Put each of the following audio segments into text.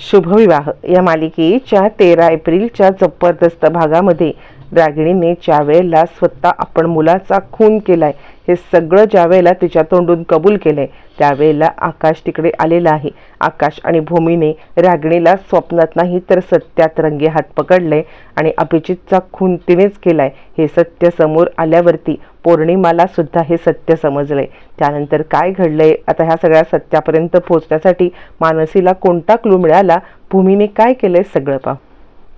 शुभविवाह. या मालिकेच्या तेरा एप्रिलच्या जबरदस्त भागामध्ये रागिणीने ज्या वेळेला स्वतः आपण मुलाचा खून केलाय हे सगळं ज्या वेळेला तिच्या तोंडून कबूल केलंय त्यावेळेला आकाश तिकडे आलेला आहे. आकाश आणि भूमीने रागिणीला स्वप्नात नाही तर सत्यात रंगे हात पकडले आणि अभिजितचा खून तिनेच केलाय. हे सत्य समोर आल्यावरती पौर्णिमाला सुद्धा हे सत्य समजले त्यानंतर काय घडलंय? आता ह्या सगळ्या सत्यापर्यंत पोहोचण्यासाठी मानसीला कोणता क्लू मिळाला? भूमीने काय केलंय सगळं पहा.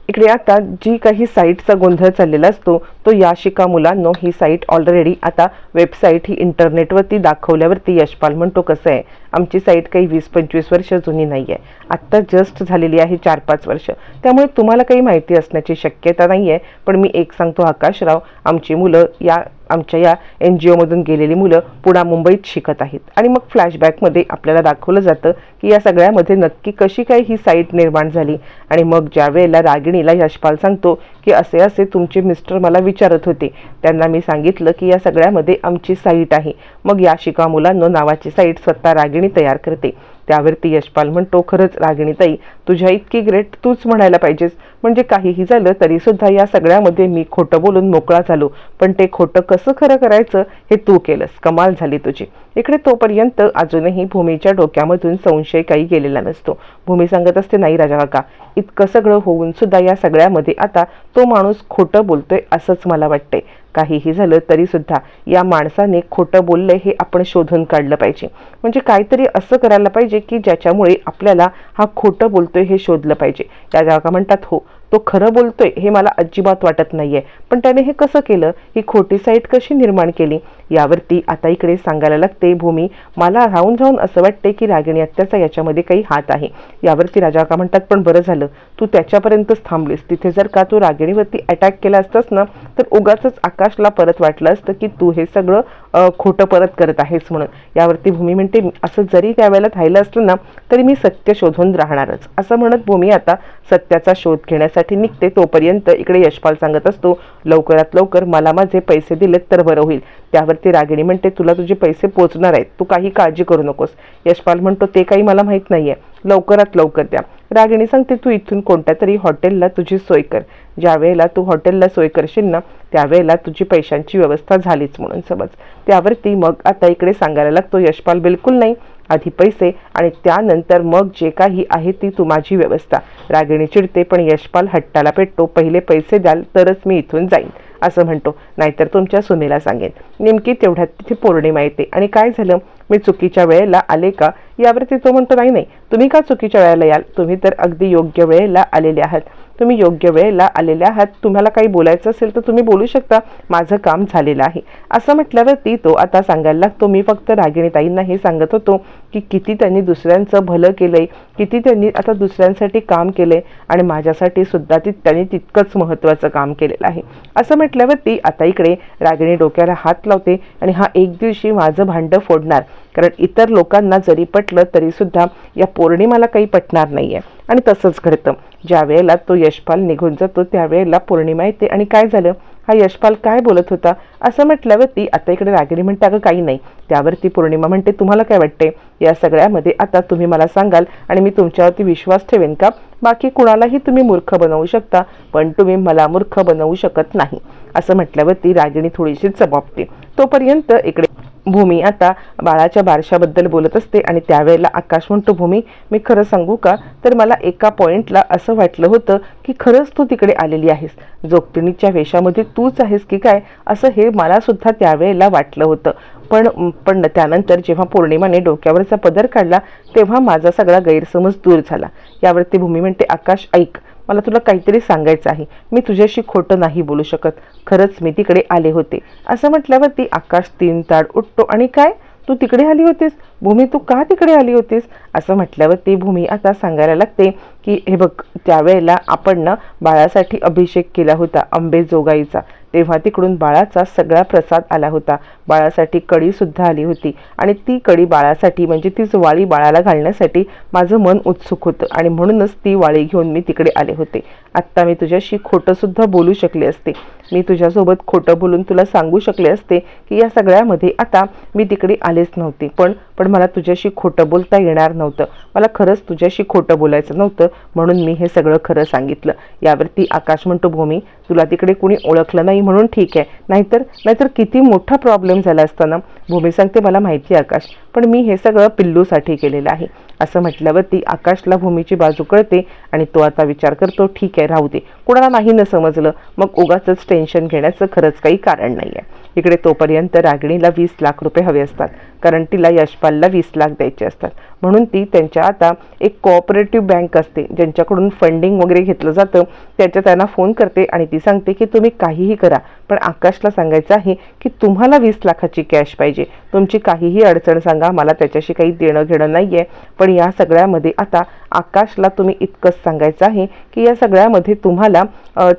इकडे आता जी काही साईटचा गोंधळ चाललेला असतो तो याशिका मुलांनो ही साईट ऑलरेडी आता वेबसाईट ही इंटरनेटवरती दाखवल्यावरती यशपाल म्हणतो कसं आहे? आमची साईट काही वीस पंचवीस वर्ष जुनी नाही आहे आत्ता जस्ट झालेली आहे चार पाच वर्ष. त्यामुळे तुम्हाला काही माहिती असण्याची शक्यता नाही आहे पण मी एक सांगतो आकाशराव आमची मुलं या आमच्या या एन जी ओमधून गेलेली मुलं पुन्हा मुंबईत शिकत आहेत. आणि मग फ्लॅशबॅकमध्ये आपल्याला दाखवलं जातं की या सगळ्यामध्ये नक्की कशी काय ही साईट निर्माण झाली. आणि मग ज्या वेळेला रागिणीला यशपाल सांगतो की असे असे तुमचे मिस्टर मला विचारत होते. त्यांना मी सांगितलं की या सगळ्यामध्ये आमची साईट आहे. मग या शिका मुलांनो नावाची साईट स्वतः रागिणी तयार करते. त्यावरती यशपाल म्हणतो खरंच रागिणीताई तुझ्या इतकी ग्रेट तूच म्हणायला पाहिजेस. म्हणजे काहीही झालं तरीसुद्धा या सगळ्यामध्ये मी खोटं बोलून मोकळा झालो. पण ते खोटं कसं खरं करायचं हे तू केलंस. कमाल झाली तुझी. इकडे तोपर्यंत अजूनही भूमीच्या डोक्यामधून संशय काही गेलेला नसतो. भूमी सांगत असते नाही राजा काका इतकं सगळं होऊन सुद्धा या सगळ्यामध्ये आता तो माणूस खोटं बोलतोय असंच मला वाटतंय. काहीही झालं तरी सुद्धा या माणसाने खोटं बोललं हे आपण शोधून काढलं पाहिजे. म्हणजे काहीतरी असं करायला पाहिजे की ज्याच्यामुळे आपल्याला हा खोटं बोलतोय हे शोधलं पाहिजे. या जागा म्हणतात हो तो खरं बोलतोय हे मला अजिबात वाटत नाहीये. पण त्याने हे कसं केलं? ही खोटी साईट कशी निर्माण केली? यावरती आता इकडे सांगायला लागते भूमी मला राहून राहून असं वाटते की रागिणी अत्याचा याच्यामध्ये काही हात आहे. यावरती राजा का म्हणतात पण बरं झालं तू त्याच्यापर्यंतच थांबलीस. तिथे जर का तू रागिणीवरती अटॅक केला असतास ना तर उगाच आकाशला परत वाटलं असतं की तू हे सगळं खोटं परत करत आहेस म्हणून. यावरती भूमी म्हणते असं जरी त्यावेळेला राहिलं असलं ना तरी मी सत्य शोधून राहणारच. असं म्हणत भूमी आता सत्याचा शोध घेण्यासाठी निघते तोपर्यंत इकडे यशपाल सांगत असतो लवकरात लवकर मला माझे पैसे दिलेत तर बरं होईल. त्यावरती रागिणी म्हणते तुला तुझे पैसे पोचणार आहेत. तू काही काळजी करू नकोस. यशपाल म्हणतो ते काही मला माहीत नाही आहे लवकरात लवकर द्या. रागिणी सांगते तू इथून कोणत्या तरी हॉटेलला तुझी सोय कर. ज्या वेळेला तू हॉटेलला सोय करशील ना त्यावेळेला तुझी पैशांची व्यवस्था झालीच म्हणून समज. त्यावरती मग आता इकडे सांगायला लागतो यशपाल बिलकुल नाही. आधी पैसे आणि त्यानंतर मग जे काही आहे ती तू माझी व्यवस्था. रागिणी चिडते पण यशपाल हट्टाला पेटतो पहिले पैसे द्याल तरच मी इथून जाईन असं म्हणतो. नाहीतर तुमच्या सुनेला सांगेन. नेमकी तेवढ्यात तिथे पौर्णिमा येते. आणि काय झालं? मी चुकीच्या वेळेला आले का? यावरती तो म्हणतो नाही नाही. तुम्ही का चुकीच्या वेळेला याल? तुम्ही तर अगदी योग्य वेळेला आलेले आहात. तुम्ही योग्य वेळेला आलेले आहात. तुम्हाला काही बोलायचं असेल तर तुम्ही बोलू शकता. माझं काम झालेलं आहे. असं म्हटल्यावरती तो आता सांगायला लागतो. मी फक्त रागिणीताईंना हे सांगत होतो की किती त्यांनी दुसऱ्यांचं भलं केलंय किती त्यांनी आता दुसऱ्यांसाठी काम केलंय आणि माझ्यासाठी सुद्धा ती त्यांनी तितकंच महत्त्वाचं काम केलेलं आहे. असं म्हटल्यावरती आता इकडे रागिणी डोक्याला हात लावते आणि हा एक दिवशी माझं भांडं फोडणार. कारण इतर लोकांना जरी पटलं तरीसुद्धा या पौर्णिमाला काही पटणार नाही आहे आणि तसंच घडतं. ज्या वेळेला तो यशपाल निघून जातो त्यावेळेला पौर्णिमा येते. आणि काय झालं? हा यशपाल काय बोलत होता? असं म्हटल्यावरती आता इकडे रागिणी म्हणते अगं काही नाही. त्यावरती पौर्णिमा म्हणते तुम्हाला काय वाटते या सगळ्यामध्ये आता तुम्ही मला सांगाल आणि मी तुमच्यावरती विश्वास ठेवेन का? बाकी कुणालाही तुम्ही मूर्ख बनवू शकता पण तुम्ही मला मूर्ख बनवू शकत नाही. असं म्हटल्यावरती रागिणी थोडीशी चबाबते. तोपर्यंत इकडे भूमी आता बाळाच्या बारशाबद्दल बोलत असते आणि त्यावेळेला आकाश म्हणतो भूमी मी खरं सांगू का? तर मला एका पॉइंटला असं वाटलं होतं की खरंच तू तिकडे आलेली आहेस. जोगपिणीच्या वेशामध्ये तूच आहेस की काय? असं हे मला सुद्धा त्यावेळेला वाटलं होतं. पण पण त्यानंतर जेव्हा पौर्णिमाने डोक्यावरचा पदर काढला तेव्हा माझा सगळा गैरसमज दूर झाला. यावरती भूमी म्हणते आकाश ऐक. मला तुला काहीतरी सांगायचं आहे. मी तुझ्याशी खोटं नाही बोलू शकत. खरंच मी तिकडे आले होते. असं म्हटल्यावरती आकाश तीन ताड उठतो. आणि काय? तू तिकडे आली होतीस? भूमी तू का तिकडे आली होतीस? असं म्हटल्यावर ती भूमी आता सांगायला लागते की हे बघ त्यावेळेला आपण ना बाळासाठी अभिषेक केला होता अंबेजोगाईचा तेव्हा तिकडून बाळाचा सगळा प्रसाद आला होता. बाळासाठी कडीसुद्धा आली होती. आणि ती कडी बाळासाठी म्हणजे तीच वाळी बाळाला घालण्यासाठी माझं मन उत्सुक होतं. आणि म्हणूनच ती वाळी घेऊन मी तिकडे आले होते. आत्ता मी तुझ्याशी खोटंसुद्धा बोलू शकले असते. मी तुझ्यासोबत खोटं बोलून तुला सांगू शकले असते की या सगळ्यामध्ये आता मी तिकडे आलेच नव्हते. पण पण मला तुझ्याशी खोटं बोलता येणार नव्हतं. मला खरंच तुझ्याशी खोटं बोलायचं नव्हतं म्हणून मी हे सगळं खरं सांगितलं. यावरती आकाश म्हणतो भूमी तुला तिकडे कुणी ओळखलं नाही म्हणून ठीक आहे. नाहीतर नाहीतर किती मोठा प्रॉब्लेम झाला असताना भूमी सांगते मला माहिती आहे आकाश पण मी हे सगळं पिल्लूसाठी केलेलं आहे. असं म्हटल्यावरती आकाशला भूमीची बाजू कळते आणि तो आता विचार करतो ठीक आहे राहू दे. कुणाला नाही न समजलं. मग उगाच टेन्शन घेण्याचं खरंच काही कारण नाही आहे इकडे तोपर्यंत रागिणीला वीस लाख रुपये हवे असतात कारण तिला यशपालला वीस लाख द्यायचे असतात. म्हणून ती त्यांच्या आता एक कोऑपरेटिव्ह बँक असते ज्यांच्याकडून फंडिंग वगैरे घेतलं जातं त्याच्या त्यांना फोन करते आणि ती सांगते की तुम्ही काहीही करा. पण आकाशला सांगायचं आहे की तुम्हाला वीस लाखाची कॅश पाहिजे. तुमची काहीही अडचण सांगा मला त्याच्याशी काही देणं घेणं नाही आहे पण या सगळ्यामध्ये आता आकाशला तुम्ही इतकंच सांगायचं आहे की या सगळ्यामध्ये तुम्हाला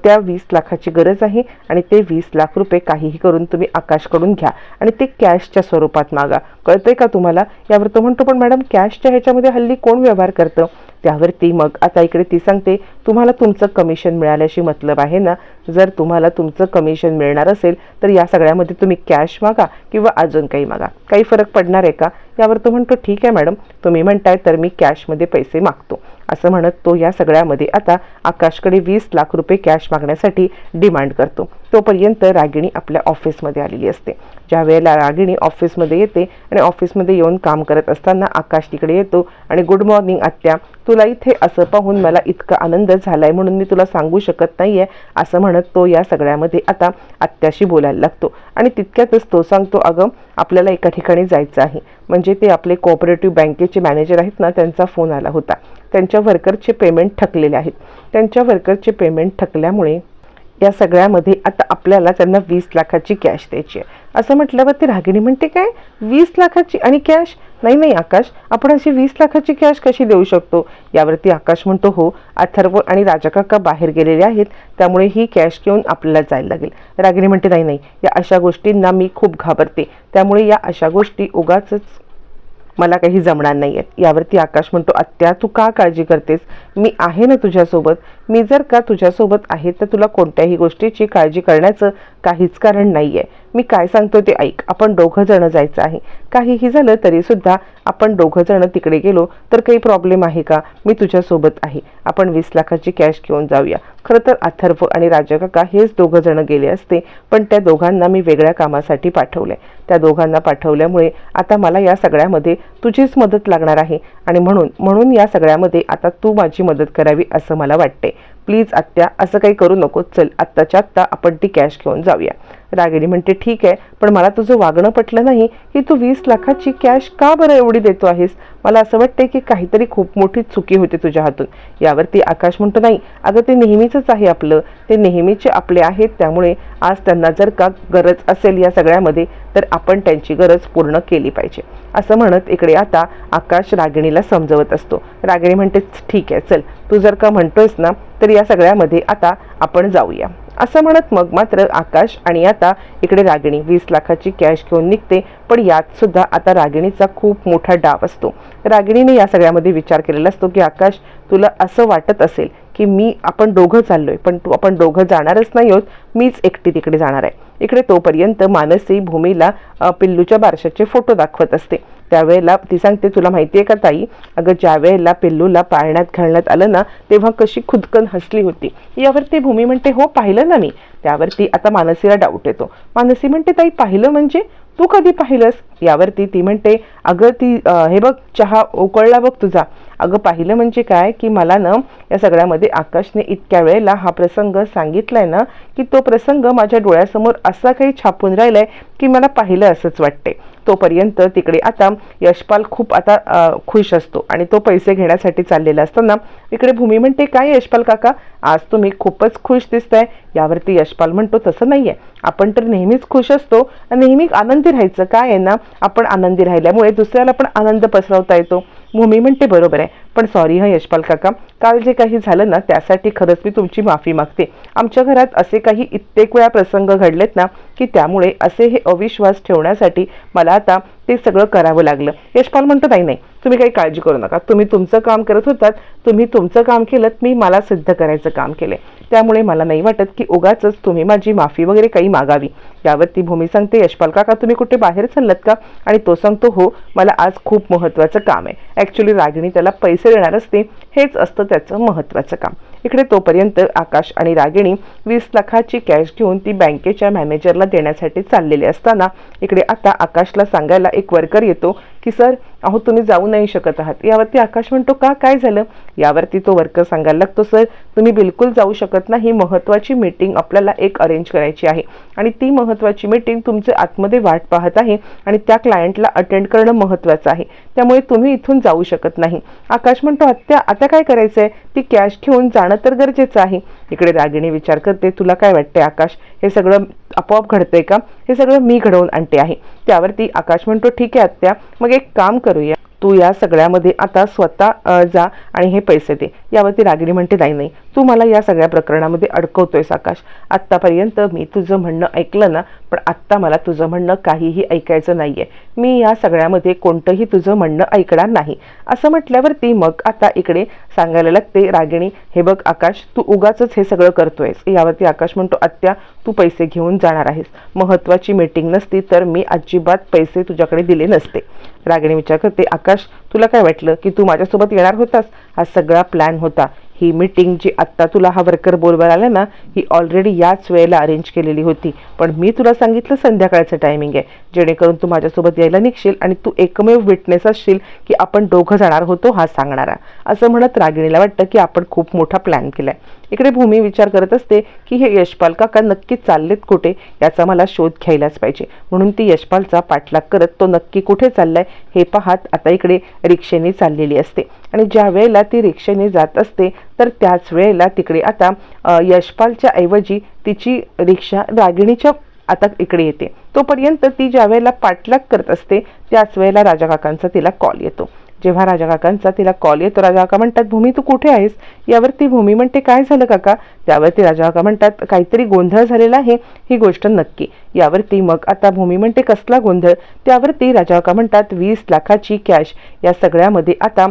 त्या वीस लाखाची गरज आहे आणि ते वीस लाख रुपये काहीही करून तुम्ही आकाशकडून घ्या आणि ते कॅशच्या स्वरूपात मागा. कळतंय का तुम्हाला? यावर तो म्हणतो पण मॅडम कॅशच्या ह्याच्यामध्ये हल्ली कोण व्यवहार करतं? त्यावरती मग आता इकडे ती सांगते तुम्हाला तुमचं कमिशन मिळाल्याशी मतलब आहे ना? जर तुम्हाला तुमचं कमिशन मिळणार असेल तर या सगळ्यामध्ये तुम्ही कॅश मागा किंवा अजून काही मागा. काही फरक पडणार आहे का? यावर तो म्हणतो ठीक आहे मॅडम तुम्ही म्हणताय तर मी कॅशमध्ये पैसे मागतो. असं म्हणत तो या सगळ्यामध्ये आता आकाशकडे वीस लाख रुपये कॅश मागण्यासाठी डिमांड करतो. तोपर्यंत रागिणी आपल्या ऑफिसमध्ये आलेली असते. ज्या वेळेला रागिणी ऑफिसमध्ये येते आणि ऑफिसमध्ये येऊन काम करत असताना आकाश तिकडे येतो आणि गुड मॉर्निंग आत्या. तुला इथे असं पाहून मला इतका आनंद झाला आहे म्हणून मी तुला सांगू शकत नाही आहे असं म्हणत तो या सगळ्यामध्ये आता आत्याशी बोलायला लागतो. आणि तितक्यातच तो सांगतो अगं आपल्याला एका ठिकाणी जायचं आहे. म्हणजे ते आपले कोऑपरेटिव्ह बँकेचे मॅनेजर आहेत ना त्यांचा फोन आला होता. त्यांच्या वर्करचे पेमेंट थकलेले आहेत. त्यांच्या वर्करचे पेमेंट थकल्यामुळे या सगळ्यामध्ये आता आपल्याला त्यांना वीस लाखाची कॅश द्यायची आहे. असं म्हटल्यावर ती रागिणी म्हणते काय? वीस लाखाची आणि कॅश नाही नाही आकाश आपण अशी वीस लाखाची कॅश कशी देऊ शकतो? यावरती आकाश म्हणतो हो अथर्व आणि राजाकाका बाहेर गेलेले आहेत त्यामुळे ही कॅश घेऊन आपल्याला जायला लागेल. रागिणी म्हणते नाही नाही या अशा गोष्टींना मी खूप घाबरते त्यामुळे या अशा गोष्टी उगाच मला काही जमणार नाही आहेत यावरती आकाश म्हणतो आत्या तू का काळजी करतेस? मी आहे ना तुझ्यासोबत. मी जर का तुझ्यासोबत आहे तर तुला कोणत्याही गोष्टीची काळजी करण्याचं काहीच कारण नाही आहे मी काय सांगतो ते ऐक. आपण दोघं जण जायचं आहे. काहीही झालं तरी सुद्धा आपण दोघं जण तिकडे गेलो तर काही प्रॉब्लेम आहे का? मी तुझ्यासोबत आहे. आपण वीस लाखाची कॅश घेऊन जाऊया. खरं तर अथर्व आणि राजाकाका हेच दोघं जण गेले असते पण त्या दोघांना मी वेगळ्या कामासाठी पाठवलंय. त्या दोघांना पाठवल्यामुळे आता मला या सगळ्यामध्ये तुझीच मदत लागणार आहे आणि म्हणून म्हणून या सगळ्यामध्ये आता तू माझी मदत करावी असं मला वाटते प्लीज आत्या असं काही करू नको. चल आत्ताच्या आत्ता आपण ती कॅश घेऊन जाऊया. रागिणी म्हणते ठीक आहे पण मला तुझं वागणं पटलं नाही. की तू वीस लाखाची कॅश का बरं एवढी देतो आहेस? मला असं वाटतंय की काहीतरी खूप मोठी चुकी होती तुझ्या हातून. यावरती आकाश म्हणतो नाही अगं ते नेहमीचंच आहे आपलं. ते नेहमीचे आपले आहेत त्यामुळे आज त्यांना जर का गरज असेल या सगळ्यामध्ये तर आपण त्यांची गरज पूर्ण केली पाहिजे. असं म्हणत इकडे आता आकाश रागिणीला समजवत असतो. रागिणी म्हणते ठीक आहे चल. तू जर का म्हणतोयस ना तर या सगळ्यामध्ये आता आपण जाऊया. असं म्हणत मग मात्र आकाश आणि आता इकडे रागिणी वीस लाखाची कॅश घेऊन निघते. पण यात सुद्धा आता रागिणीचा खूप मोठा डाव असतो. रागिणीने या सगळ्यामध्ये विचार केलेला असतो की आकाश तुला असं वाटत असेल की मी आपण दोघं चाललोय पण तू आपण दोघं जाणारच नाही आहोत मीच एकटी तिकडे जाणार आहे. इकडे तोपर्यंत मानसी भूमीला पिल्लूच्या बारशाचे फोटो दाखवत असते. त्यावेळेला ती सांगते तुला माहिती आहे का ताई अगं ज्या वेळेला पिल्लूला पाळण्यात घालण्यात आलं ना तेव्हा कशी खुदकन हसली होती. यावरती भूमी म्हणते हो पाहिलं ना मी. त्यावरती आता मानसीला डाऊट येतो. मानसी म्हणते ताई पाहिलं म्हणजे? तू कधी पाहिलंस? यावरती ती म्हणते अगं ती हे बघ चहा उकळला बघ तुझा. अगं पाहिलं म्हणजे काय? की मला ना या सगळ्यामध्ये आकाशने इतक्या वेळेला हा प्रसंग सांगितलाय ना की तो प्रसंग माझ्या डोळ्यासमोर असा काही छापून राहिलाय की मला पाहिलं असंच वाटते तोपर्यंत तिकडे आता यशपाल खूप आता खुश असतो आणि तो पैसे घेण्यासाठी चाललेला असताना इकडे भूमी म्हणते काय यशपाल काका? आज तुम्ही खूपच खुश दिसताय. यावरती यशपाल म्हणतो तसं नाही आहे आपण तर नेहमीच खुश असतो नेहमी आनंदी राहायचं. काय आहे ना आपण आनंदी राहिल्यामुळे दुसऱ्याला पण आनंद पसरवता येतो. भूमी म्हणते बरोबर आहे. पण सॉरी हा यशपाल काका. काल जे काही झालं ना त्यासाठी खरंच मी तुमची माफी मागते. आमच्या घरात असे काही इत्येक वेळा प्रसंग घडलेत ना की त्यामुळे असे हे अविश्वास ठेवण्यासाठी मला आता ते सगळं करावं लागलं. यशपाल म्हणतो नाही नाही तुम्ही काही काळजी करू नका. तुम्ही तुमचं काम करत होतात. तुम्ही तुमचं काम केलं मी मला सिद्ध करायचं काम केले त्यामुळे मला नाही वाटत की उगाच तुम्ही माझी माफी वगैरे काही मागावी. यावर ती भूमी सांगते यशपाल काका तुम्ही कुठे बाहेर चाललात का? आणि तो सांगतो हो मला आज खूप महत्त्वाचं काम आहे. ॲक्च्युली रागिणी त्याला पैसे देणार असते. हेच असतं त्याचं महत्त्वाचं काम. इकडे तोपर्यंत आकाश आणि रागिणी वीस लाखाची कॅश घेऊन ती बँकेच्या मॅनेजरला देण्यासाठी चाललेली असताना इकडे आता आकाशला सांगायला एक वर्कर येतो. की सर अहो तुम्ही जाऊ नाही शकत आहात. यावरती आकाश म्हणतो का? काय झालं? यावरती तो वर्कर सांगायला लागतो सर तुम्ही बिलकुल जाऊ शकत नाही. महत्त्वाची मीटिंग आपल्याला एक अरेंज करायची आहे. आणि ती महत्त्वाची मीटिंग तुमचे आतमध्ये वाट पाहत आहे आणि त्या क्लायंटला अटेंड करणं महत्त्वाचं आहे. त्यामुळे तुम्ही इथून जाऊ शकत नाही. आकाश म्हणतो आत्या आता काय करायचं आहे ती कॅश घेऊन जाणं तर गरजेचं आहे. इकडे रागिणी विचार करते तुला काय वाटतंय आकाश? हे सगळं आपोआप घडतंय का? हे सगळं मी घडवून आणते आहे. त्यावरती आकाश म्हणतो ठीक आहे आत्या मग एक काम करूया. तू या सगळ्यामध्ये आता स्वतः जा आणि हे पैसे दे. यावरती रागिणी म्हणते नाही नाही. तू मला या सगळ्या प्रकरणामध्ये अडकवतोयस आकाश. आत्तापर्यंत मी तुझं म्हणणं ऐकलं ना पण आत्ता मला तुझं म्हणणं काहीही ऐकायचं नाही आहे मी या सगळ्यामध्ये कोणतंही तुझं म्हणणं ऐकणार नाही. असं म्हटल्यावरती मग आता इकडे सांगायला लागते रागिणी हे बघ आकाश तू उगाच हे सगळं करतोयस. यावरती आकाश म्हणतो आत्या तू पैसे घेऊन जाणार आहेस. महत्वाची मीटिंग नसती तर मी अजिबात पैसे तुझ्याकडे दिले नसते. रागिणी विचार करते आकाश तुला काय वाटलं की तू माझ्यासोबत येणार होतास? हा सगळा प्लॅन होता. ही मीटिंग जी आत्ता तुला हा वर्कर बोलवायला आला ना ही ऑलरेडी याच वेळेला अरेंज केलेली होती. पण मी तुला सांगितलं संध्याकाळचं टायमिंग आहे. जेणेकरून तू माझ्यासोबत यायला निघशील आणि तू एकमेव विटनेस असशील की आपण दोघं जाणार होतो हा सांगणारा. असं म्हणत रागिणीला वाटतं की आपण खूप मोठा प्लॅन केला आहे इकडे भूमी विचार करत असते की हे यशपाल काका नक्की चाललेत कुठे याचा मला शोध घ्यायलाच पाहिजे. म्हणून ती यशपालचा पाठलाग करत तो नक्की कुठे चाललाय हे पाहत आता इकडे रिक्षेने चाललेली असते. आणि ज्या वेळेला ती रिक्षेने जात असते तर त्याच वेळेला तिकडे आता यशपालच्या ऐवजी तिची रिक्षा रागिणीच्या आता इकडे येते. तोपर्यंत ती ज्या वेळेला पाठलाग करत असते त्याच वेळेला राजा काकांचा तिला कॉल येतो. जेव्हा राजा काकांचा तिला कॉल येतो राजा काका म्हणतात भूमी तू कुठे आहेस? यावर ती भूमी म्हणते काय झालं काका? त्यावरती राजा काका म्हणतात काहीतरी गोंधळ झालेला आहे ही गोष्ट नक्की. यावरती मग आता भूमी म्हणते कसला गोंधळ? त्यावरती राजा काका म्हणतात वीस लाखाची कॅश या सगळ्यामध्ये आता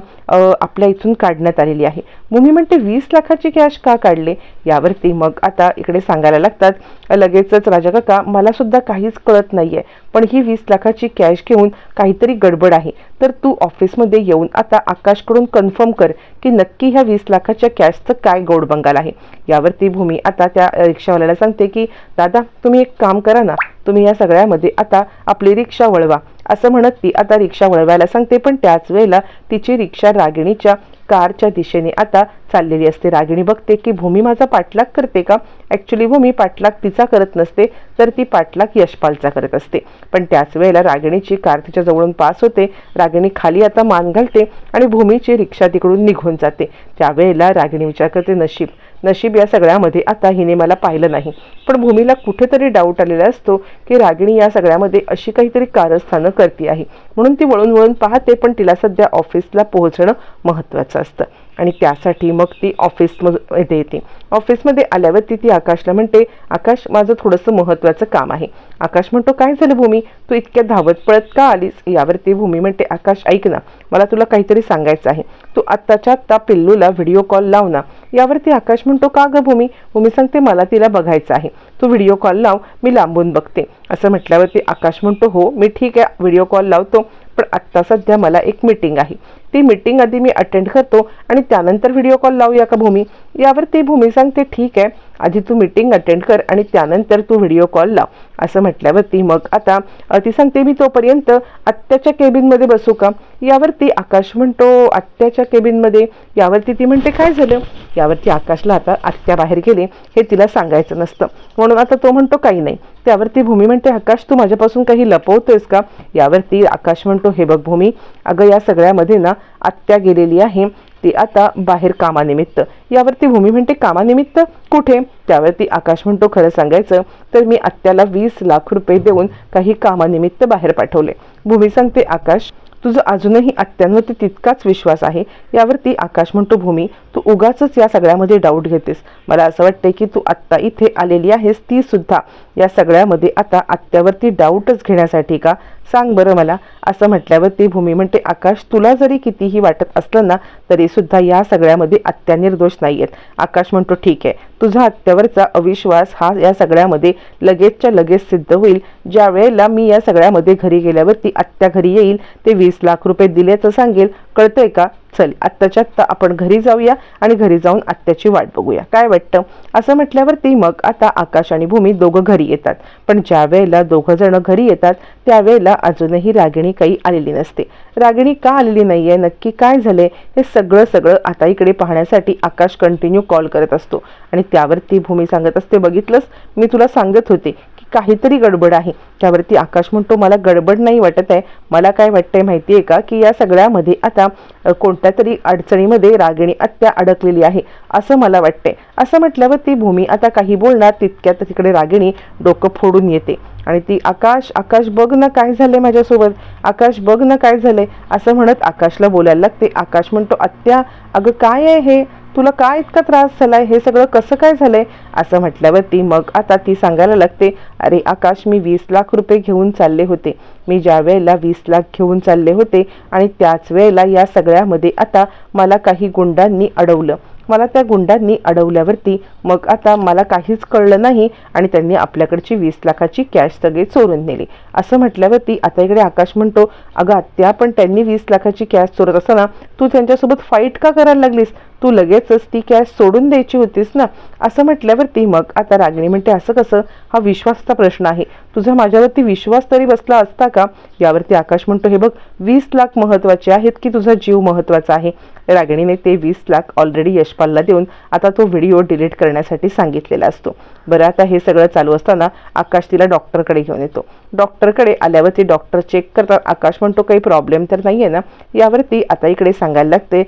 आपल्या इथून काढण्यात आलेली आहे. भूमी म्हणते वीस लाखाची कॅश का काढले? यावरती मग आता इकडे सांगायला लागतात लगेचच राजा काका मला सुद्धा काहीच कळत नाहीये पण ही वीस लाखाची कॅश घेऊन काहीतरी गडबड आहे. तर तू ऑफिसमध्ये येऊन आता आकाशकडून कन्फर्म कर की नक्की ह्या वीस लाखाच्या कॅशचं काय गोड बंगाल आहे यावरती भूमी आता त्या रिक्षावाल्याला सांगते की दादा तुम्ही एक काम करा ना तुम्ही या सगळ्यामध्ये आता आपली रिक्षा वळवा. असं म्हणत ती आता रिक्षा वळवायला सांगते पण त्याच वेळेला तिची रिक्षा रागिणीच्या कारच्या दिशेने आता चाललेली असते. रागिणी बघते की भूमी माझा पाठलाग करते का? ॲक्च्युली भूमी पाठलाग तिचा करत नसते तर ती पाठलाग यशपालचा करत असते. पण त्याच वेळेला रागिणीची कार तिच्या जवळून पास होते. रागिणी खाली आता मान घालते आणि भूमीची रिक्षा तिकडून निघून जाते. त्यावेळेला रागिणी विचार करते नशीब नशीब या सगळ्यामध्ये आता हिने मला पाहिलं नाही. पण भूमीला कुठेतरी डाऊट आलेला असतो की रागिणी या सगळ्यामध्ये अशी काहीतरी कारस्थानं करते आहे. म्हणून ती वळून वळून पाहते पण तिला सध्या ऑफिसला पोहोचणं महत्त्वाचं असतं. आणि त्यासाठी मग ती ऑफिसमध्ये येते ऑफिसमध्ये आल्यावरती ती आकाशला म्हणते आकाश माझं थोडंसं महत्त्वाचं काम आहे. आकाश म्हणतो काय झालं भूमी? तू इतक्या धावत पळत का आलीस? यावरती भूमी म्हणते आकाश ऐक ना मला तुला काहीतरी सांगायचं आहे. तू आत्ताच्या आत्ता पिल्लूला व्हिडिओ कॉल लाव ना. यावरती आकाश म्हणतो का गं भूमी? भूमी सांगते मला तिला बघायचं आहे. तू व्हिडिओ कॉल लाव मी लांबून बघते. असं म्हटल्यावरती आकाश म्हणतो हो मी ठीक आहे व्हिडिओ कॉल लावतो. पण आत्ता सध्या मला एक मीटिंग आहे. ती मीटिंग आधी मी अटेंड करतो आणि त्यानंतर व्हिडिओ कॉल लावूया का भूमी? यावर ती भूमी सांगते ठीक आहे आधी तू मीटिंग अटेंड कर आणि त्यानंतर तू व्हिडिओ कॉल लाव. असं म्हटल्यावरती मग आता ती सांगते मी तोपर्यंत आत्याच्या केबिनमध्ये बसू का? यावरती आकाश म्हणतो आत्याच्या केबिनमध्ये यावरती ती म्हणते काय झालं? यावरती आकाशला आता आत्या बाहेर गेले हे तिला सांगायचं नसतं. म्हणून आता तो म्हणतो काही नाही. त्यावरती भूमी म्हणते आकाश तू माझ्यापासून काही लपवतोयस का? यावरती आकाश म्हणतो हे बघ भूमी अगं या सगळ्यामध्ये ना आत्या गेलेली आहे. ती आता बाहेर कामानिमित्त. यावरती भूमी म्हणते कामानिमित्त कुठे? त्यावरती आकाश म्हणतो खरं सांगायचं तर मी आत्याला वीस लाख रुपये देऊन काही कामानिमित्त बाहेर पाठवले. भूमी सांगते आकाश तुझं अजूनही आत्यांवरती तितकाच विश्वास आहे यावरती आकाश म्हणतो भूमी तू उगाच या सगळ्यामध्ये डाऊट घेतेस. मला असं वाटते की तू आत्ता इथे आलेली आहेस ती सुद्धा या सगळ्यामध्ये आता आत्यावरती डाऊटच घेण्यासाठी का? सांग बरं मला. असं म्हटल्यावर ती भूमी म्हणते आकाश तुला जरी कितीही वाटत असलं ना तरी सुद्धा या सगळ्यामध्ये आत्या निर्दोष आहेत आकाश म्हणतो ठीक आहे तुझा आत्यावरचा अविश्वास हा या सगळ्यामध्ये लगेचच्या लगेच सिद्ध होईल. ज्या वेळेला मी या सगळ्यामध्ये घरी गेल्यावर ती आत्या घरी येईल ते वीस लाख रुपये दिल्याचं सांगेल. कळतंय का? चल आत्ताच्या आत्ता आपण घरी जाऊया आणि घरी जाऊन आत्याची वाट बघूया. काय वाटतं? असं म्हटल्यावर ती मग आता आकाश आणि भूमी दोघं घरी येतात. पण ज्या वेळेला दोघं जण घरी येतात त्यावेळेला अजूनही रागिणी काही आलेली नसते. रागिणी का आलेली नाही आहे नक्की काय झाले हे सगळं सगळं आता इकडे पाहण्यासाठी आकाश कंटिन्यू कॉल करत असतो. आणि त्यावरती भूमी सांगत असते बघितलंस? मी तुला सांगत होते काहीतरी गडबड आहे. त्यावरती आकाश म्हणतो मला गडबड नाही वाटत आहे. मला काय वाटतंय माहिती आहे का की या सगळ्यामध्ये आता कोणत्या तरी अडचणीमध्ये रागिणी आत्या अडकलेली आहे. असं मला वाटतंय. असं म्हटल्यावर ती भूमी आता काही बोलणार तितक्यात तिकडे रागिणी डोकं फोडून येते. आणि ती आकाश आकाश बघ ना काय झालंय माझ्यासोबत. आकाश बघ ना काय झालंय. असं म्हणत आकाशला बोलायला लागते. आकाश म्हणतो आत्या अगं काय आहे हे? तुला काय इतका त्रास झालाय? हे सगळं कसं काय झालंय? असं म्हटल्यावरती मग आता ती सांगायला लागते अरे आकाश मी वीस लाख रुपये घेऊन चालले होते. मी ज्या वेळेला वीस लाख घेऊन चालले होते आणि त्याच वेळेला या सगळ्यामध्ये आता मला काही गुंडांनी अडवलं. मला त्या गुंडांनी अडवल्यावरती मग आता मला काहीच कळलं नाही आणि त्यांनी आपल्याकडची वीस लाखाची कॅश सगळी चोरून नेली. असं म्हटल्यावरती आता इकडे आकाश म्हणतो अगं आत्या पण त्यांनी वीस लाखाची कॅश चोरत असताना तू त्यांच्यासोबत फाईट का करायला लागलीस? तू लगेचच ती कॅश सोडून द्यायची होतीस ना? असं म्हटल्यावरती मग आता रागिणी म्हणते असं कसं? हा विश्वासचा प्रश्न आहे. तुझा माझ्यावरती विश्वास तरी बसला असता का? यावरती आकाश म्हणतो हे बघ वीस लाख महत्त्वाचे आहेत की तुझा जीव महत्त्वाचा आहे? रागिणीने ते वीस लाख ऑलरेडी यशपालला देऊन आता तो व्हिडिओ डिलीट करण्यासाठी सांगितलेला असतो. बरं आता हे सगळं चालू असताना आकाश तिला डॉक्टरकडे घेऊन येतो. डॉक्टरकडे आल्यावरती डॉक्टर चेक करतात आकाश म्हणतो काही प्रॉब्लेम तर नाही आहे ना? यावरती आता इकडे सांगायला लागते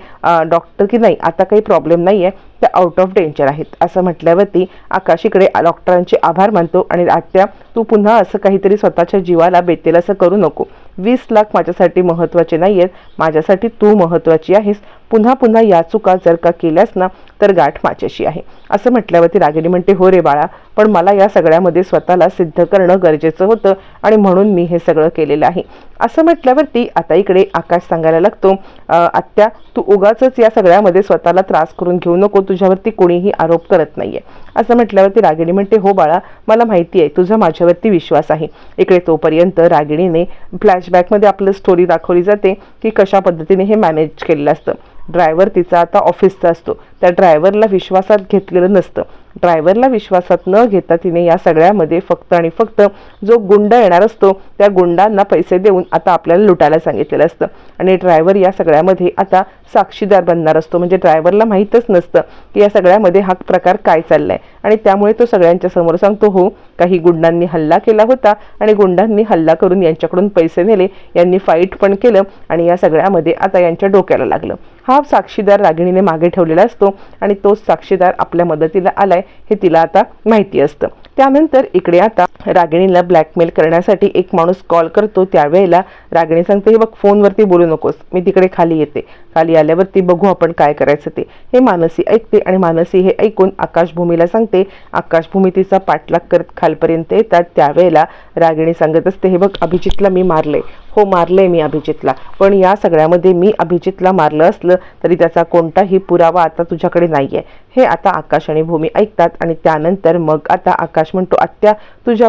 डॉक्टर की नाही आता काही प्रॉब्लेम नाही आहे ते आउट ऑफ डेंजर आहेत. असं म्हटल्यावरती आकाश इकडे डॉक्टरांचे आभार मानतो आणि आत्या तू पुन्हा असं काहीतरी स्वतःच्या जीवाला बेतेल असं करू नको. वीस लाख माझ्यासाठी महत्त्वाचे नाही आहेत माझ्यासाठी तू महत्त्वाची आहेस. पुन्हा पुन्हा या चुका जर का केल्यास ना तर गाठ माझ्याशी आहे. असं म्हटल्यावरती रागिणी म्हणते हो रे बाळा पण मला या सगळ्यामध्ये स्वतःला सिद्ध करणं गरजेचं होतं आणि म्हणून मी हे सगळं केलेलं आहे. असं म्हटल्यावरती आता इकडे आकाश सांगायला लागतो आत्या तू उगाचच या सगळ्यामध्ये स्वतःला त्रास करून घेऊ नको तुझ्यावरती कोणीही आरोप करत नाहीये. असं म्हटल्यावरती रागिणी म्हणते हो बाळा मला माहिती आहे तुझा माझ्यावरती विश्वास आहे. इकडे तोपर्यंत रागिणीने फ्लॅशबॅकमध्ये आपलं स्टोरी दाखवली जाते की कशा पद्धतीने हे मॅनेज केलेलं असतं. ड्रायव्हर तिचा आता ऑफिसचा असतो. त्या ड्रायव्हरला विश्वासात घेतलेलं नसतं. ड्रायव्हरला विश्वासात न घेता तिने या सगळ्यामध्ये फक्त आणि फक्त जो गुंड येणार असतो त्या गुंडांना पैसे देऊन आता आपल्याला लुटायला सांगितलेलं असतं. आणि ड्रायव्हर या सगळ्यामध्ये आता साक्षीदार बनणार असतो. म्हणजे ड्रायव्हरला माहीतच नसतं की या सगळ्यामध्ये हा प्रकार काय चाललाय. आणि त्यामुळे तो सगळ्यांच्या समोर सांगतो हो काही गुंडांनी हल्ला केला होता आणि गुंडांनी हल्ला करून यांच्याकडून पैसे नेले. यांनी फाईट पण केलं आणि या सगळ्यामध्ये आता यांच्या डोक्याला लागलं. हा साक्षीदार रागिणीने मागे ठेवलेला असतो आणि तोच साक्षीदार आपल्या मदतीला आलाय हे तिला आता माहिती असतं. त्यानंतर इकडे आता रागिणीला ब्लॅकमेल करण्यासाठी एक माणूस कॉल करतो त्यावेळेला रागिणी सांगते हे बघ फोनवरती बोलू नकोस मी तिकडे खाली येते. खाली आल्यावरती बघू आपण काय करायचं ते. हे मानसी ऐकते आणि मानसी हे ऐकून आकाशभूमीला सांगते आकाशभूमी तिचा पाठलाग करत खालपर्यंत येतात. त्यावेळेला रागिणी सांगत असते हे बघ अभिजितला मी मारले हो मारलंय मी अभिजितला. पण या सगळ्यामध्ये मी अभिजितला मारलं असलं तरी त्याचा कोणताही पुरावा आता तुझ्याकडे नाही आहे हे आता आकाश आणि भूमी ऐकतात आणि त्यानंतर मग आता आकाश म्हणतो आत्या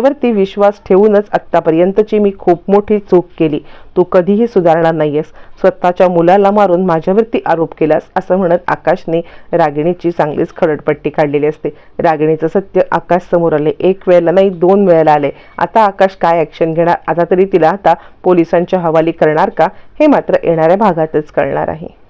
तुझ्यावरती विश्वास ठेवूनच आत्तापर्यंतची मी खूप मोठी चूक केली. तू कधीही सुधारणार नाहीयेस. स्वतःच्या मुलाला मारून माझ्यावरती आरोप केलास असं म्हणत आकाशने रागिणीची चांगलीच खरडपट्टी काढलेली असते. रागिणीचं सत्य आकाश समोर आले. एक वेळेला नाही दोन वेळेला आले. आता आकाश काय ॲक्शन घेणार? आता तरी तिला आता पोलिसांच्या हवाली करणार का? हे मात्र येणाऱ्या भागातच कळणार आहे.